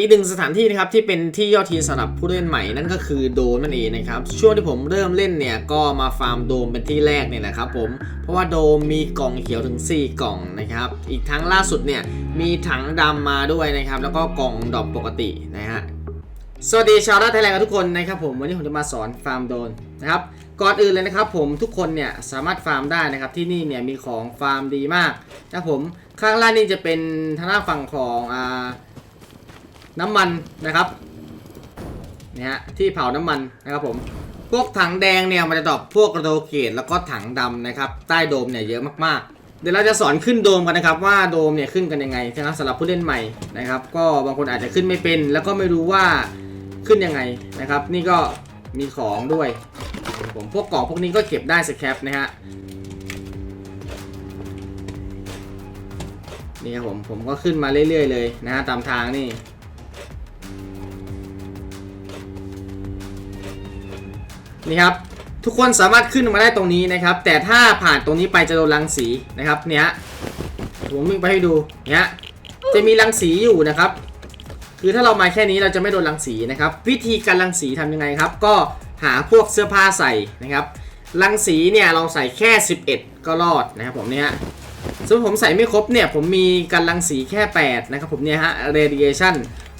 อีกหนึ่งสถานที่นะครับที่เป็นที่ยอดทีสำหรับผู้เล่นใหม่นั่นก็คือโดมนั่นเองนะครับช่วงที่ผมเริ่มเล่นเนี่ยก็มาฟาร์มโดมเป็นที่แรกเนี่ยแหละครับผมเพราะว่าโดมมีกล่องเขียวถึง 4 กล่องนะครับอีกทั้งล่าสุดเนี่ยมีถังดำมาด้วยนะครับแล้วก็กล่องดอกปกตินะฮะสวัสดีชาวราไทยแลนด์กันทุกคนนะครับผมวันนี้ผมจะมาสอนฟาร์มโดนนะครับก่อนอื่นเลยนะครับผมทุกคนเนี่ยสามารถฟาร์มได้นะครับที่นี่เนี่ยมีของฟาร์มดีมากนะผมข้างล่างนี่จะเป็นทางด้านฝั่งของอ่า น้ำมันนะครับเนี่ยฮะที่เผาน้ำมันนะครับผมพวกถังแดงเนี่ยมันจะดรอปพวกโรเกตแล้วก็ถังดำนะครับใต้โดมเนี่ยเยอะมากๆ เดี๋ยวเราจะสอนขึ้นโดมกันนะครับ ว่าโดมเนี่ยขึ้นกันยังไงนะครับสำหรับผู้เล่นใหม่นะครับ ก็บางคนอาจจะขึ้นไม่เป็น แล้วก็ไม่รู้ว่าขึ้นยังไงนะครับ นี่ก็มีของด้วยผมพวกกล่องพวกนี้ก็เก็บได้สแครปนะฮะนี่ครับผมผมก็ขึ้นมาเรื่อยๆเลยนะฮะตามทางนี่ นี่ครับทุกคนสามารถขึ้นมาได้ตรงนี้นะครับ แต่ถ้าผ่านตรงนี้ไปจะโดนรังสีนะครับเนี้ยผมวิ่งไปให้ดูเนี้ยจะมีรังสีอยู่นะครับ คือถ้าเรามาแค่นี้เราจะไม่โดนรังสีนะครับ วิธีการรังสีทำยังไงครับ ก็หาพวกเสื้อผ้าใส่นะครับรังสีเนี่ยเราใส่แค่ 11 ก็รอดนะครับผมเนี่ยส่วนผมใส่ไม่ครบเนี่ยผมมีกันรังสีแค่ 8 นะครับผมเนี่ยฮะ radiation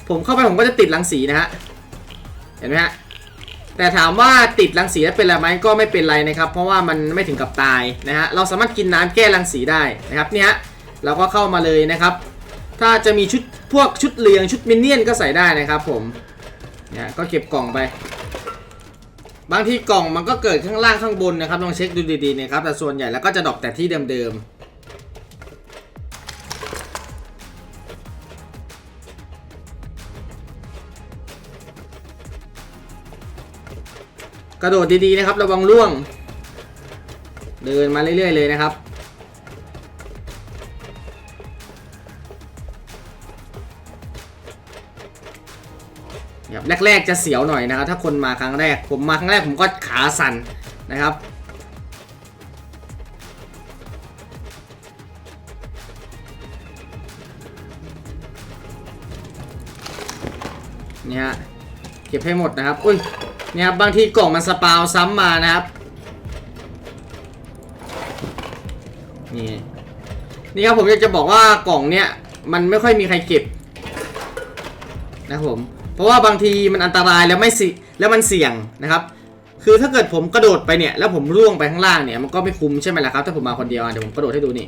ผมเข้าไปผมก็จะติดรังสีนะฮะเห็นไหมฮะ แต่ถามว่าติดรังสีแล้วเป็นอะไรไหมก็ไม่เป็นไรนะครับ เพราะว่ามันไม่ถึงกับตายนะฮะเราสามารถกินน้ำแก้รังสีได้นะครับเนี่ยฮะเราก็เข้ามาเลยนะครับ ถ้าจะมีชุดพวกชุดเหลืองชุดมินเนี่ยนก็ใส่ได้นะครับผมเนี่ยก็เก็บกล่องไป บางทีกล่องมันก็เกิดข้างล่างข้างบนนะครับลองเช็คดูดีๆนะครับแต่ส่วนใหญ่แล้วก็จะดรอปแต่ที่เดิมๆ กระโดดดีๆนะครับ ระวังล่วง เดินมาเรื่อยๆเลยนะครับแบบแรกๆจะเสียวหน่อยนะครับ ถ้าคนมาครั้งแรก ผมมาครั้งแรกผมก็ขาสั่นนะครับนี่ฮะเก็บให้หมดนะครับ อุ้ย นี่ยครับบางทีกล่องมันสปาวซ้ำมานะครับนี่นี่ครับผมอยากจะบอกว่ากล่องเนี่ยมันไม่ค่อยมีใครเก็บนะครับผมเพราะว่าบางทีมันอันตรายแล้วไม่สิแล้วมันเสี่ยงนะครับ คือถ้าเกิดผมกระโดดไปเนี่ยแล้วผมร่วงไปข้างล่างเนี่ยมันก็ไม่คุ้มใช่ไหมล่ะครับถ้าผมมาคนเดียวเดี๋ยวผมกระโดดให้ดูนี่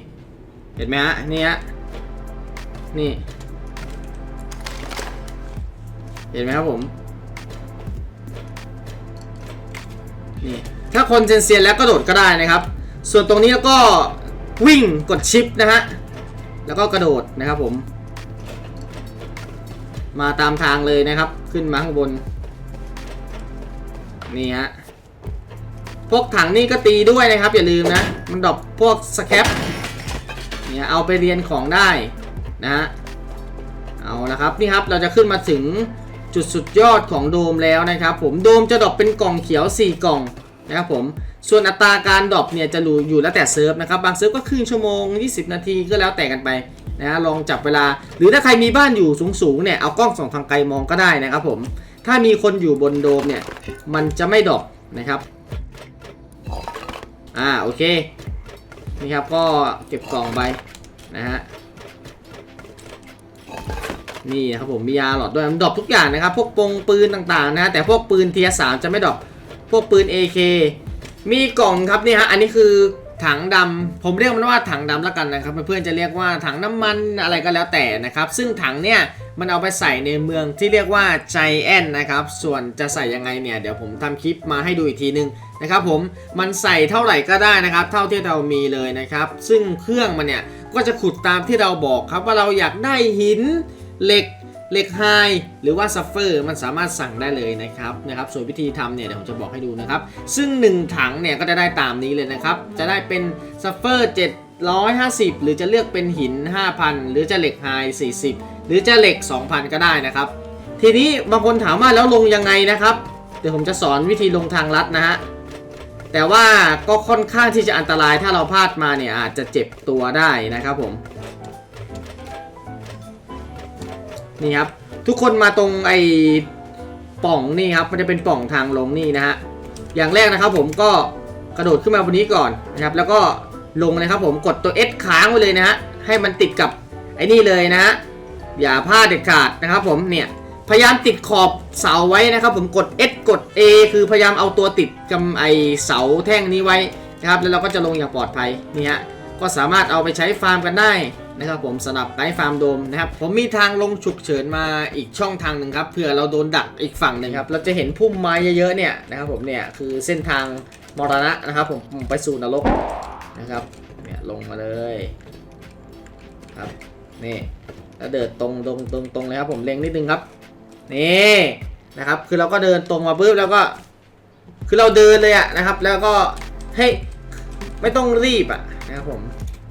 เห็นไหมฮะนี่ฮะนี่ เห็นไหมครับผม นี่ถ้าคนเซียนแล้วก็โดดก็ได้นะครับ ส่วนตรงนี้แล้วก็วิ่งกดชิปนะฮะแล้วก็กระโดดนะครับผม มาตามทางเลยนะครับ ขึ้นมาข้างบน นี่ฮะพวกถังนี่ก็ตีด้วยนะครับ อย่าลืมนะ มันดรอปพวกสแครปเนี่ยเอาไปเรียนของได้นะฮะเอาละครับนี่ครับเราจะขึ้นมาถึง จุดสุดยอดของโดมแล้วนะครับผมโดมจะดรอปเป็นกล่องเขียว 4 กล่องนะครับผมส่วนอัตราการดรอปเนี่ยจะอยู่แล้วแต่เซิร์ฟนะครับบางเซิร์ฟก็ครึ่งชั่วโมง 20 นาทีก็แล้วแต่กันไปนะฮะลองจับเวลา หรือถ้าใครมีบ้านอยู่สูงๆเนี่ยเอากล้องส่องทางไกลมองก็ได้นะครับผมถ้ามีคนอยู่บนโดมเนี่ยมันจะไม่ดรอปนะครับอ่าโอเคนี่ครับก็เก็บกล่องไปนะฮะ นี่ครับผมมียาหลอดด้วยมันดรอปทุกอย่างนะครับพวกปงปืนต่างๆนะแต่พวกปืนเทียสามจะไม่ดรอปพวกปืน AK มีกล่องครับนี่ฮะอันนี้คือถังดำผมเรียกมันว่าถังดำแล้วกันนะครับเพื่อนๆจะเรียกว่าถังน้ำมันอะไรก็แล้วแต่นะครับ ซึ่งถังเนี่ยมันเอาไปใส่ในเมืองที่เรียกว่าใจแอนนะครับ ส่วนจะใส่ยังไงเนี่ยเดี๋ยวผมทำคลิปมาให้ดูอีกทีนึงนะครับผมมันใส่เท่าไหร่ก็ได้นะครับ เท่าที่เรามีเลยนะครับ ซึ่งเครื่องมันเนี่ยก็จะขุดตามที่เราบอกครับว่าเราอยากได้หิน เหล็กเหล็กไฮหรือว่าซัฟเฟอร์มันสามารถสั่งได้เลยนะครับนะครับส่วนวิธีทำเนี่ยเดี๋ยวผมจะบอกให้ดูนะครับ ซึ่ง 1 ถังเนี่ยก็จะได้ตามนี้เลยนะครับ จะได้เป็นซัฟเฟอร์750 หรือจะเลือกเป็นหิน 5,000 หรือจะเหล็กไฮ40 หรือจะเหล็ก 2,000 ก็ได้นะครับ ทีนี้บางคนถามว่าแล้วลงยังไงนะครับ เดี๋ยวผมจะสอนวิธีลงทางลัดนะฮะแต่ว่าก็ค่อนข้างที่จะอันตรายถ้าเราพลาดมาเนี่ยอาจจะเจ็บตัวได้นะครับผม นี่ครับ ทุกคนมาตรงไอ้ป่องนี่ครับ มันจะเป็นป่องทางลงนี่นะฮะ อย่างแรกนะครับผมก็กระโดดขึ้นมาบนนี้ก่อนนะครับ แล้วก็ลงเลยครับผมกดตัว S ค้างไว้เลยนะฮะ ให้มันติดกับไอ้นี่เลยนะฮะ อย่าพลาดเด็ดขาดนะครับผมเนี่ย พยายามติดขอบเสาไว้นะครับผมกด S กด A คือพยายามเอาตัวติดกับไอเสาแท่งนี้ไว้นะครับ แล้วเราก็จะลงอย่างปลอดภัยนี่ฮะ ก็สามารถเอาไปใช้ฟาร์มกันได้ นะครับผมสำหรับไกด์ฟาร์มโดมนะครับผมมีทางลงฉุกเฉินมาอีกช่องทางหนึ่งครับเผื่อเราโดนดักอีกฝั่งหนึ่งครับเราจะเห็นพุ่มไม้เยอะๆเนี่ยนะครับผมเนี่ยคือเส้นทางมรณะนะครับผมไปสู่นรกนะครับเนี่ยลงมาเลยครับนี่แล้วเดินตรงตรงตรงตรงเลยครับผมเล็งนิดนึงครับนี่นะครับคือเราก็เดินตรงมาปุ๊บแล้วก็คือเราเดินเลยอะนะครับ แล้วก็ให้ไม่ต้องรีบอะนะครับผม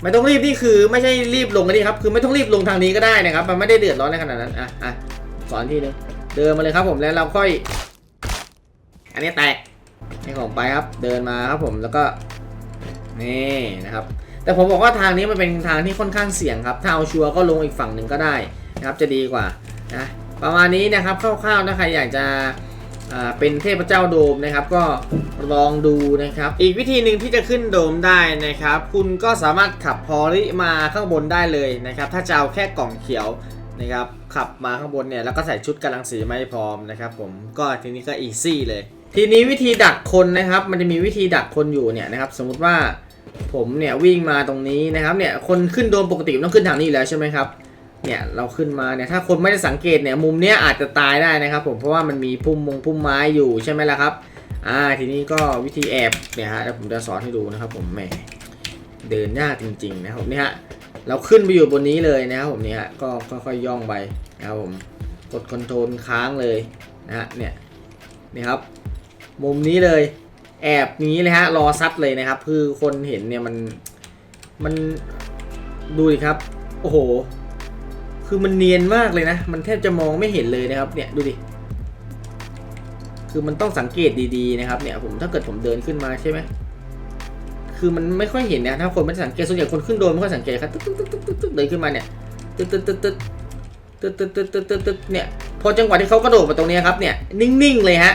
ไม่ต้องรีบนี่คือไม่ใช่รีบลงกันนี่ครับคือไม่ต้องรีบลงทางนี้ก็ได้นะครับ มันไม่ได้เดือดร้อนในขนาดนั้นอะอะสอนทีนึงเดินมาเลยครับผมแล้วเราค่อย อันนี้แตกให้ของไปครับ เดินมาครับผมแล้วก็นี่นะครับ แต่ผมบอกว่าทางนี้มันเป็นทางที่ค่อนข้างเสี่ยงครับ ถ้าเอาชัวร์ก็ลงอีกฝั่งหนึ่งก็ได้นะครับ จะดีกว่านะประมาณนี้นะครับคร่าวๆถ้าใครอยากจะ เป็นเทพเจ้าโดมนะครับก็ลองดูนะครับ อีกวิธีหนึ่งที่จะขึ้นโดมได้นะครับ คุณก็สามารถขับพอลิมาข้างบนได้เลยนะครับ ถ้าจะเอาแค่กล่องเขียวนะครับ ขับมาข้างบนเนี่ยแล้วก็ใส่ชุดกำลังสีไม่พร้อมนะครับผมก็ทีนี้ก็อีซี่เลย ทีนี้วิธีดักคนนะครับ มันจะมีวิธีดักคนอยู่เนี่ยนะครับ สมมุติว่าผมเนี่ยวิ่งมาตรงนี้นะครับเนี่ยคนขึ้นโดมปกติต้องขึ้นทางนี้อยู่แล้วใช่ไหมครับ เนี่ยเราขึ้นมาเนี่ยถ้าคนไม่ได้สังเกตเนี่ยมุมเนี้ยอาจจะตายได้นะครับ ผมเพราะว่ามันมีพุ่มมงพุ่มไม้อยู่ใช่ไหมล่ะครับ อ่าทีนี้ก็วิธีแอบเนี่ยฮะเดี๋ยวผมจะสอนให้ดูนะครับ ผมแหมเดินยากจริง ๆ นะครับเนี่ยฮะเราขึ้นไปอยู่บนนี้เลยนะครับผมเนี่ยฮะก็ค่อยๆย่องไปนะครับผมกดคอนโทรลค้างเลยนะฮะเนี่ยนี่ครับ มุมนี้เลยแอบนี้เลยฮะรอซัดเลยนะครับ คือคนเห็นเนี่ยมันมันดูดิครับ โอ้โห คือมันเนียนมากเลยนะ มันแทบจะมองไม่เห็นเลยนะครับ เนี่ยดูดิ คือมันต้องสังเกตดีๆนะครับ เนี่ยผมถ้าเกิดผมเดินขึ้นมาใช่ไหม คือมันไม่ค่อยเห็นนะ ถ้าคนไม่สังเกตส่วนใหญ่คนขึ้นโดนไม่ค่อยสังเกตครับ ตึ๊ดตึ๊ดตึ๊ดตึ๊ดตึ๊ดเดินขึ้นมาเนี่ย ตึ๊ดตึ๊ดตึ๊ดตึ๊ดตึ๊ดตึ๊ดตึ๊ดตึ๊ดตึ๊ดตึ๊ดเนี่ย พอจังหวะที่เขากระโดดมาตรงนี้ครับ เนี่ย นิ่งๆเลยฮะ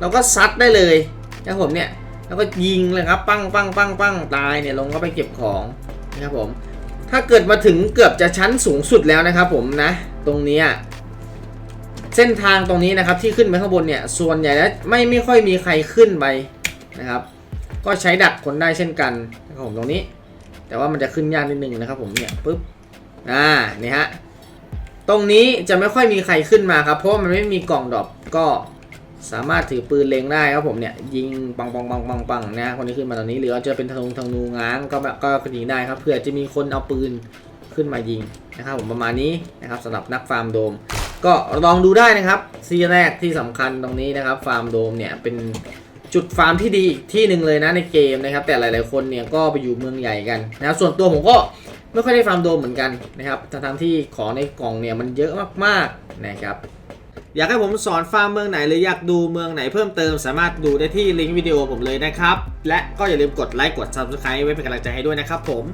เราก็ซัดได้เลยนะผมเนี่ย แล้วก็ยิงเลยครับ ปั้งปั้งปั้งปั้งตายเนี่ยลงก็ไปเก็บของนะครับผม ถ้าเกิดมาถึงเกือบจะชั้นสูงสุดแล้วนะครับผมนะ ตรงนี้เส้นทางตรงนี้นะครับที่ขึ้นไปข้างบนเนี่ยส่วนใหญ่แล้วไม่ไม่ค่อยมีใครขึ้นไปนะครับ ก็ใช้ดักคนได้เช่นกันนะครับผมตรงนี้ แต่ว่ามันจะขึ้นยากนิดนึงนะครับ ผมเนี่ยปุ๊บอ่านี่ฮะตรงนี้จะไม่ค่อยมีใครขึ้นมาครับ เพราะว่ามันไม่มีกล่องดรอปก็ สามารถถือปืนเล็งได้ครับผมเนี่ยยิงปังปังปังปังปังนะคนที่ขึ้นมาตอนนี้หรือว่าจะเป็นธนูธนูง้างก็แบบก็ยิงได้ครับเผื่อจะมีคนเอาปืนขึ้นมายิงนะครับผมประมาณนี้นะครับสำหรับนักฟาร์มโดม ก็ลองดูได้นะครับซีแรกที่สำคัญตรงนี้นะครับฟาร์มโดมเนี่ยเป็นจุดฟาร์มที่ดีอีกที่หนึ่งเลยนะในเกมนะครับแต่หลาย ๆคนเนี่ยก็ไปอยู่เมืองใหญ่กันนะครับส่วนตัวผมก็ไม่ค่อยได้ฟาร์มโดมเหมือนกันนะครับทั้งที่ของในกล่องเนี่ยมันเยอะมากๆนะครับ อยากให้ผมสอนฟาร์มเมืองไหนหรืออยากดูเมืองไหนเพิ่มเติมสามารถดูได้ที่ลิงก์วิดีโอผมเลยนะครับ และก็อย่าลืมกดไลค์กด Subscribe ไว้เป็นกำลังใจให้ด้วยนะครับผม